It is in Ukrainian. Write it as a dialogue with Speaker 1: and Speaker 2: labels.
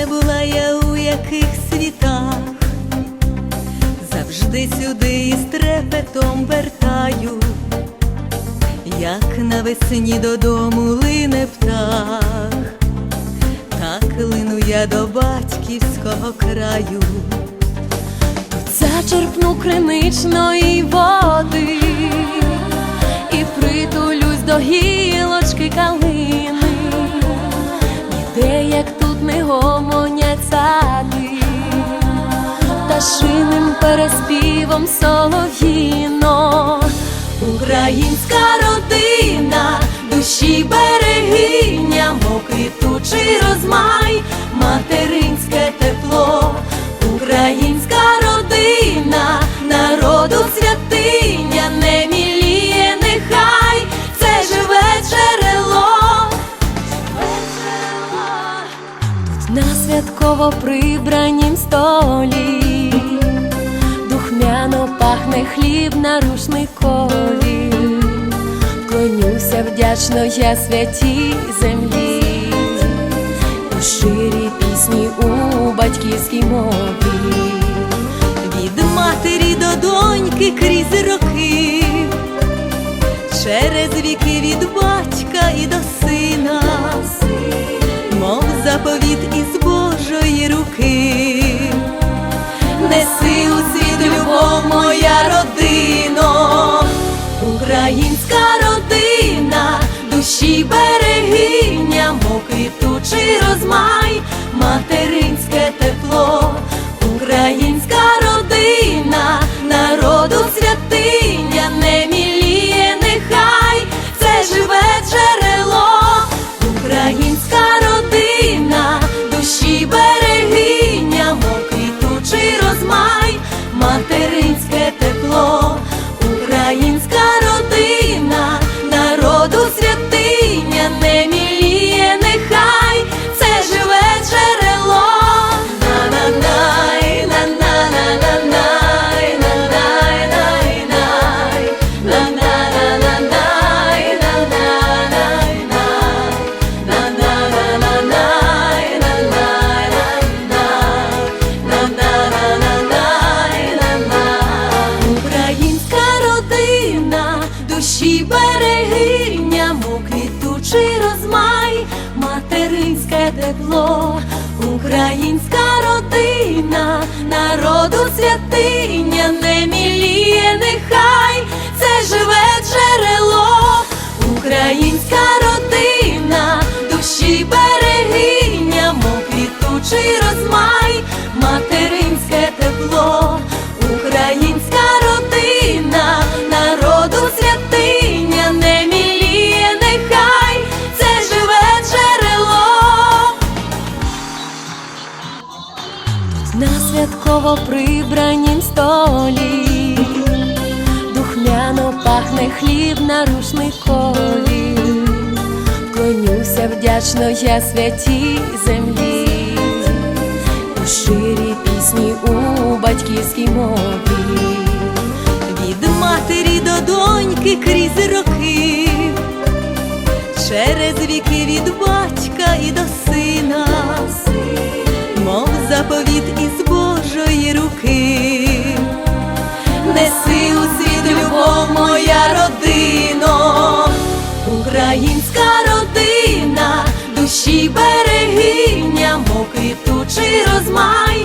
Speaker 1: не була я у яких світах, завжди сюди із трепетом вертаю, як
Speaker 2: навесні
Speaker 1: додому лине птах,
Speaker 2: так
Speaker 1: лину я до
Speaker 2: батьківського краю,
Speaker 1: зачерпну криничної і переспівом солов'їно, українська родина, душі берегиня, мов квітучий розмай, материнське тепло, українська родина, народу святиня, не міліє, нехай це живе джерело. На святково прибранім пахне хліб на рушникові, Вклонюся вдячно я святій землі, у ширі пісні у батьківській мові. Від матері до доньки крізь роки, через віки від батька і
Speaker 2: до
Speaker 1: сина, мов заповіт із Божої руки. Розмай, родина, душі берегиня, мов квітучий розмай, материнське тепло, українська родина, народу святиня, не міліє, нехай це живе джерело, українська родина, душі берегиня, мов квітучий розмай, материнське тепло, святково прибранім столі, духмяно пахне хліб на рушникові, Вклонюся вдячно я святій землі, у ширі пісні у батьківській мові. Від матері до доньки крізь роки, через віки від батька і до сина, мов заповіт із
Speaker 2: Божої
Speaker 1: руки. Неси у світ любов, моя родино, українська родина, душі берегиня, мов квітучий розмай,